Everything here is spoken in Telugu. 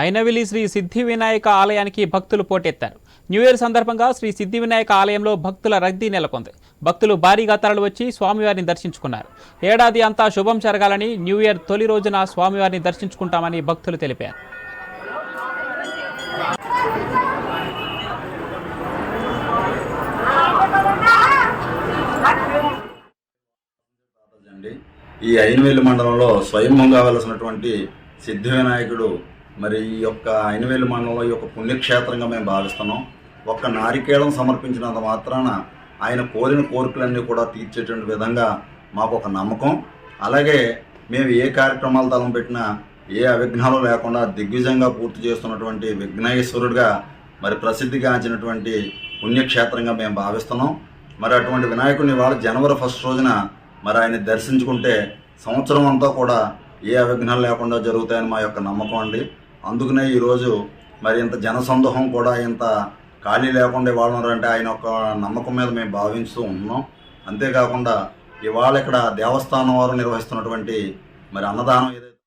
అయినవిలి శ్రీ సిద్ధి వినాయక ఆలయానికి భక్తులు పోటెత్తారు. న్యూ ఇయర్ సందర్భంగా శ్రీ సిద్ధి వినాయక ఆలయంలో భక్తుల రద్దీ నెలకొంది. భక్తులు భారీగా తరలి వచ్చి స్వామివారిని దర్శించుకున్నారు. ఏడాది అంతా శుభం జరగాలని న్యూ ఇయర్ తొలి రోజున స్వామివారిని దర్శించుకుంటామని భక్తులు తెలిపారు. ఈ ఐనవేలు మండలంలో స్వయంభంగా కావలసినటువంటి సిద్ధివినాయకుడు మరి ఈ యొక్క అయినవేలు మండలంలో ఈ యొక్క పుణ్యక్షేత్రంగా మేము భావిస్తున్నాం. ఒక్క నారికేళం సమర్పించినంత మాత్రాన ఆయన కోరిన కోరికలన్నీ కూడా తీర్చేటువంటి విధంగా మాకు ఒక నమ్మకం. అలాగే మేము ఏ కార్యక్రమాలు తలం పెట్టినా ఏ అవిఘ్నాలు లేకుండా దిగ్విజయంగా పూర్తి చేస్తున్నటువంటి విఘ్నేశ్వరుడిగా మరి ప్రసిద్ధిగాంచినటువంటి పుణ్యక్షేత్రంగా మేము భావిస్తున్నాం. మరి అటువంటి వినాయకుడిని వాళ్ళ జనవరి ఫస్ట్ రోజున మరి ఆయన దర్శించుకుంటే సంవత్సరం అంతా కూడా ఏ అవిఘ్నాలు లేకుండా జరుగుతాయని మా యొక్క నమ్మకం అండి. అందుకనే ఈరోజు మరి ఇంత జనసందోహం కూడా ఇంత ఖాళీ లేకుండా ఇవాళ ఉన్నారంటే ఆయన యొక్క నమ్మకం మీద మేము భావిస్తూ ఉన్నాం. అంతేకాకుండా ఇవాళ ఇక్కడ దేవస్థానం వారు నిర్వహిస్తున్నటువంటి మరి అన్నదానం ఏదైతే